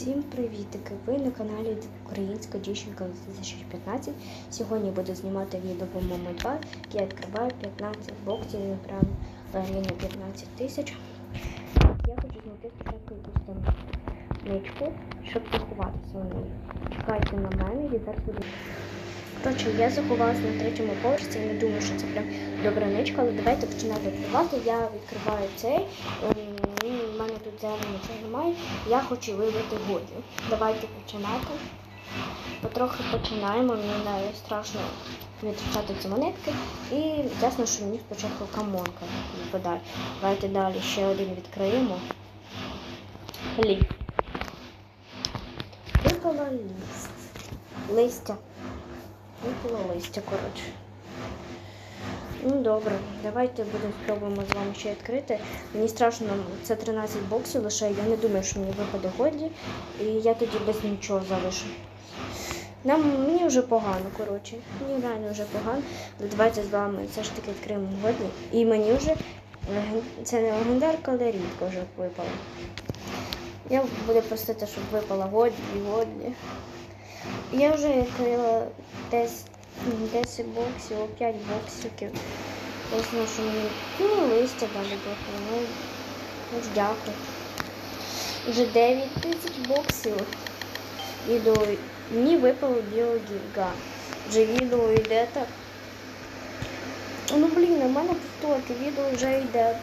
Всім привітики! Ви на каналі Українська дівчинка 2015. Сьогодні буду знімати відео по моєму 2. Я відкриваю 15 боксів, прям на 15 тисяч. Я хочу знайти спочатку якусь там ничку, щоб заховатися в ній. Чекайте на мене, і зараз буду. Коротше, я заховалася на третьому поверсі, я не думаю, що це прям добра ничка, але давайте починати відкривати. Я відкриваю цей. Мене тут взагалі нічого немає. Я хочу вибрати годі. Давайте починати. Потрохи починаємо. Мені страшно витрачати ці монетки. І ясно, що мені спочатку камонка випадає. Давайте далі ще один відкриємо. Ліп. Випало лист. Листя. Випало листя, коротше. Ну добре, давайте будемо спробуємо з вами ще відкрити. Мені страшно, це 13 боксів лише. Я не думаю, що мені випаде Годлі. І я тоді без нічого залишу. Нам мені вже погано, коротше. Мені реально вже погано. Давайте з вами все ж таки відкриємо Годлі. І мені вже це не легендарка, але рідко вже випала. Я буду просити, щоб випала Годлі і Годлі. Я вже відкрила десь 10 боксів, 5 боксиків. Що мені ну, листя випало. Ну, ну, дякую. Вже 9 тисяч боксів. Відео мені випало біогіга. Вже відео йде так. Ну блін, у мене повторки, відео вже йде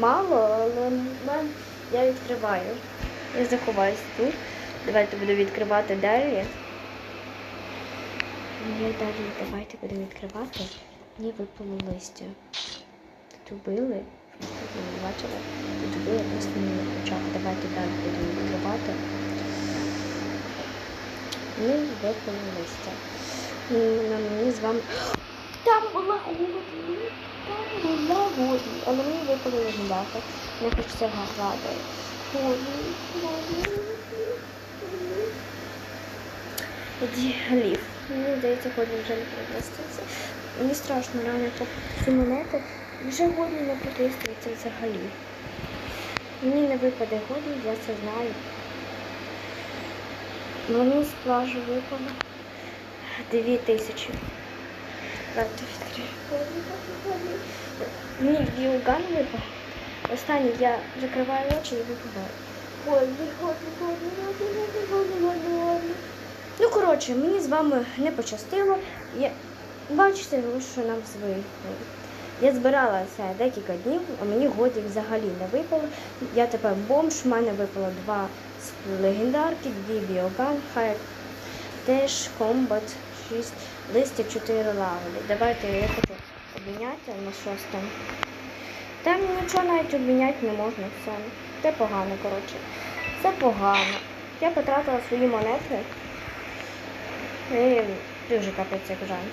мало, але я відкриваю. Я заховаюсь тут. Давайте буду відкривати далі. Я далі давайте будемо відкривати. Мені випало листя. Тут били. Ви не бачили? Тут били просто мені на очах. Давайте далі будемо відкривати. Мені випало листя. На мені з вами. Там була Годлі. Там була Годлі. Але мені випало легендарка. Не хочеться вгадати. Годлі, Годлі, Годлі. Тоді гліф. Мені здається, годі вже не прилиститься. Мені страшно реально ці монети. Вже годі не прилистується взагалі. Мені не випаде годі, я це знаю. Мені сплажу випало дві тисячі. Мені біоган випав. Останній я закриваю очі і випадаю. Годі, годі, годі, годі, годі, годі, годі, годі. Коротше, мені з вами не пощастило. Я... Бачите, що нам звикли. Я збиралася декілька днів, а мені годі взагалі не випало. Я тепер бомж, в мене випало два легендарки, дві біоган, хай теж комбат, 6, листя 4 лавелі. Давайте я хочу обміняти на щось там. Нічого навіть обміняти не можна все. Це погано, коротше. Це погано. Я потратила свої монети. І дуже капець як жаль.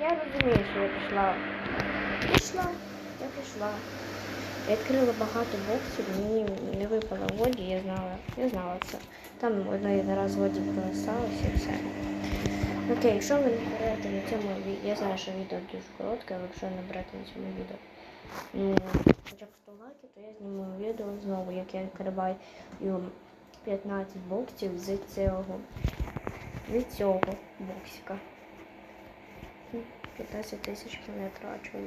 Я розумію, що я пішла. Пішла, я пішла. Я відкрила багато боксів, мені не випало воді, я знала, я знала це. Там один раз воді пролисталося і все. Окей, якщо ви не берете на цьому відео, я знаю, що відео дуже коротке, але якщо не берете на цьому відео, ну, хоча б 100 лайків, то я зніму відео знову, як я відкриваю 15 боксів з цього, з цього боксика. 15 тисяч не трачу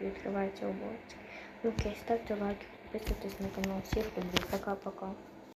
відкривається обов'язки. боксика. Окей, ставте лайки, підписуйтесь на канал. Всіх люблю. Пока-пока.